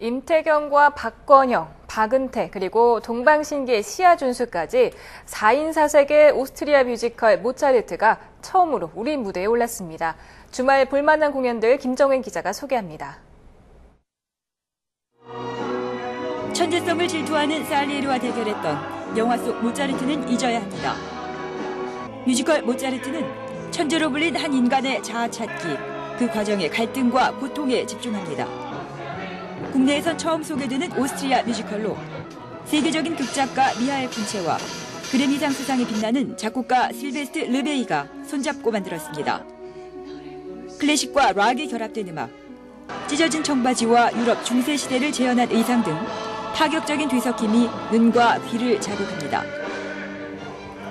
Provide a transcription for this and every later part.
임태경과 박건영, 박은태, 그리고 동방신기의 시아준수까지 4인 사색의 오스트리아 뮤지컬 모차르트가 처음으로 우리 무대에 올랐습니다. 주말 볼만한 공연들 김정은 기자가 소개합니다. 천재성을 질투하는 살리에르와 대결했던 영화 속 모차르트는 잊어야 합니다. 뮤지컬 모차르트는 천재로 불린 한 인간의 자아 찾기, 그 과정의 갈등과 고통에 집중합니다. 국내에선 처음 소개되는 오스트리아 뮤지컬로 세계적인 극작가 미하엘 푼체와 그래미상 수상에 빛나는 작곡가 실베스트 르베이가 손잡고 만들었습니다. 클래식과 락이 결합된 음악, 찢어진 청바지와 유럽 중세 시대를 재현한 의상 등 파격적인 뒤섞임이 눈과 귀를 자극합니다.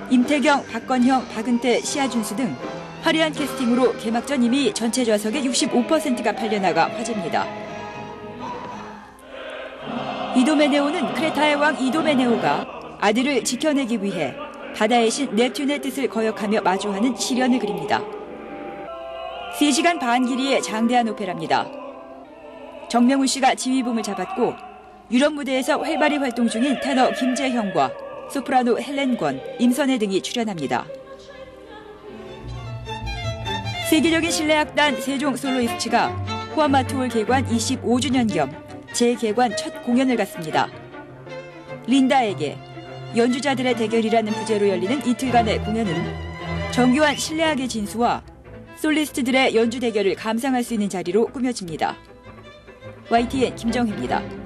임태경, 박건형, 박은태, 시아준수 등 화려한 캐스팅으로 개막전 이미 전체 좌석의 65%가 팔려나가 화제입니다. 이도메네오는 크레타의 왕 이도메네오가 아들을 지켜내기 위해 바다의 신 넵튠의 뜻을 거역하며 마주하는 시련을 그립니다. 3시간 반 길이의 장대한 오페라입니다. 정명훈 씨가 지휘봉을 잡았고 유럽 무대에서 활발히 활동 중인 테너 김재형과 소프라노 헬렌권, 임선혜 등이 출연합니다. 세계적인 실내악단 세종 솔로이스트가 후아마투올 개관 25주년 겸 재개관 첫 공연을 갖습니다. 린다에게 연주자들의 대결이라는 부제로 열리는 이틀간의 공연은 정교한 실내악의 진수와 솔리스트들의 연주 대결을 감상할 수 있는 자리로 꾸며집니다. YTN 김정희입니다.